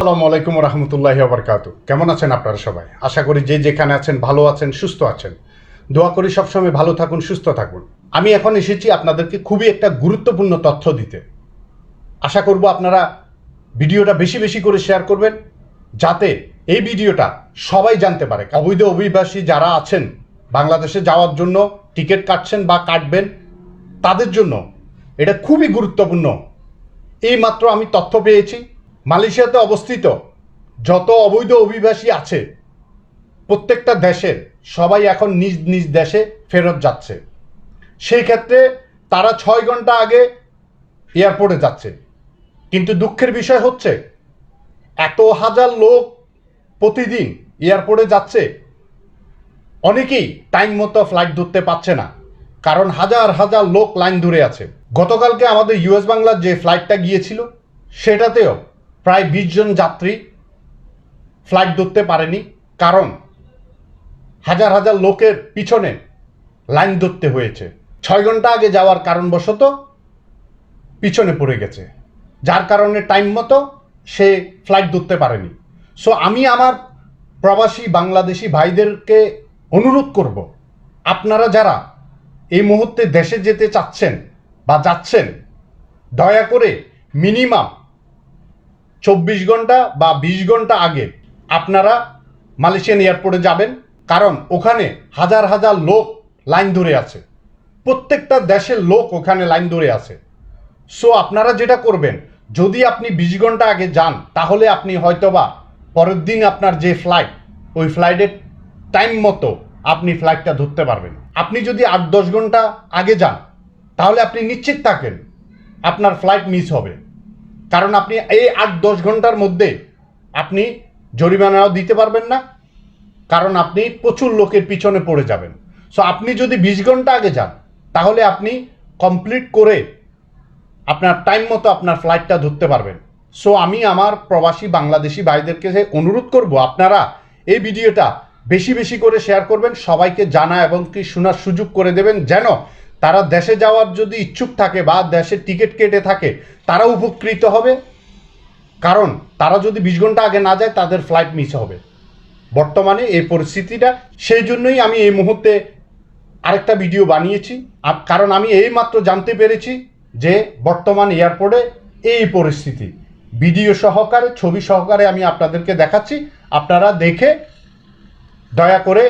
আসসালামু আলাইকুম রহমতুল্লাহ আবরকাত কেমন আছেন আপনারা সবাই? আশা করি যে যেখানে আছেন ভালো আছেন, সুস্থ আছেন। দোয়া করি সবসময় ভালো থাকুন, সুস্থ থাকুন। আমি এখন এসেছি আপনাদেরকে খুবই একটা গুরুত্বপূর্ণ তথ্য দিতে। আশা করব আপনারা ভিডিওটা বেশি বেশি করে শেয়ার করবেন, যাতে এই ভিডিওটা সবাই জানতে পারে। অবৈধ অভিবাসী যারা আছেন, বাংলাদেশে যাওয়ার জন্য টিকিট কাটছেন বা কাটবেন, তাদের জন্য এটা খুবই গুরুত্বপূর্ণ। এই মাত্র আমি তথ্য পেয়েছি মালয়েশিয়াতে অবস্থিত যত অবৈধ অভিবাসী আছে, প্রত্যেকটা দেশের সবাই এখন নিজ নিজ দেশে ফেরত যাচ্ছে। সেই ক্ষেত্রে তারা ছয় ঘণ্টা আগে এয়ারপোর্টে যাচ্ছে। কিন্তু দুঃখের বিষয় হচ্ছে, এত হাজার লোক প্রতিদিন এয়ারপোর্টে যাচ্ছে, অনেকেই টাইম মতো ফ্লাইট ধরতে পারছে না, কারণ হাজার হাজার লোক লাইন ধরে আছে। গতকালকে আমাদের ইউএস বাংলার যে ফ্লাইটটা গিয়েছিল, সেটাতেও প্রায় বিশ জন যাত্রী ফ্লাইট ধরতে পারেনি। কারণ হাজার হাজার লোকের পিছনে লাইন ধরতে হয়েছে। ছয় ঘণ্টা আগে যাওয়ার কারণবশত পিছনে পড়ে গেছে। যার কারণে টাইম মতো সে ফ্লাইট ধরতে পারেনি। সো আমি আমার প্রবাসী বাংলাদেশি ভাইদেরকে অনুরোধ করব, আপনারা যারা এই মুহূর্তে দেশে যেতে চাচ্ছেন বা যাচ্ছেন, দয়া করে মিনিমাম চব্বিশ ঘণ্টা বা বিশ ঘণ্টা আগে আপনারা মালয়েশিয়ান এয়ারপোর্টে যাবেন, কারণ ওখানে হাজার হাজার লোক লাইন ধরে আছে। প্রত্যেকটা দেশের লোক ওখানে লাইন ধরে আছে। সো আপনারা যেটা করবেন, যদি আপনি বিশ ঘণ্টা আগে যান, তাহলে আপনি হয়তোবা পরের দিন আপনার যে ফ্লাইট ওই ফ্লাইটের টাইম মতো আপনি ফ্লাইটটা ধরতে পারবেন। আপনি যদি আট দশ ঘণ্টা আগে যান, তাহলে আপনি নিশ্চিত থাকেন আপনার ফ্লাইট মিস হবে। কারণ আপনি এই আট, দশ ঘণ্টার মধ্যে আপনি জরিমানাও দিতে পারবেন না, কারণ আপনি প্রচুর লোকের পিছনে পড়ে যাবেন। সো আপনি যদি বিশ ঘণ্টা আগে যান, তাহলে আপনি কমপ্লিট করে আপনার টাইম মতো আপনার ফ্লাইটটা ধরতে পারবেন। সো আমি আমার প্রবাসী বাংলাদেশি ভাইদেরকে অনুরোধ করব, আপনারা এই ভিডিওটা বেশি বেশি করে শেয়ার করবেন, সবাইকে জানা এবং কি শোনার সুযোগ করে দেবেন, যেন তারা দেশে যাওয়ার যদি ইচ্ছুক থাকে বা দেশে টিকিট কেটে থাকে, তারা উপকৃত হবে। কারণ তারা যদি বিশ ঘণ্টা আগে না যায়, তাদের ফ্লাইট মিস হবে। বর্তমানে এই পরিস্থিতিটা, সেই জন্যই আমি এই মুহূর্তে আরেকটা ভিডিও বানিয়েছি। কারণ আমি এই মাত্র জানতে পেরেছি যে বর্তমান এয়ারপোর্টে এই পরিস্থিতি। ভিডিও সহকারে, ছবি সহকারে আমি আপনাদেরকে দেখাচ্ছি। আপনারা দেখে দয়া করে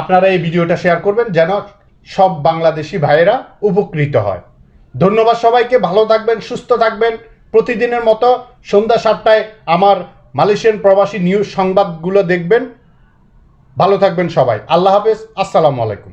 আপনারা এই ভিডিওটা শেয়ার করবেন, যেন সব বাংলাদেশি ভাইয়েরা উপকৃত হয়। ধন্যবাদ সবাইকে, ভালো থাকবেন, সুস্থ থাকবেন। প্রতিদিনের মতো সন্ধ্যা সাতটায় আমার মালয়েশিয়ান প্রবাসী নিউজ সংবাদগুলো দেখবেন। ভালো থাকবেন সবাই। আল্লাহ হাফেজ, আসসালামু আলাইকুম।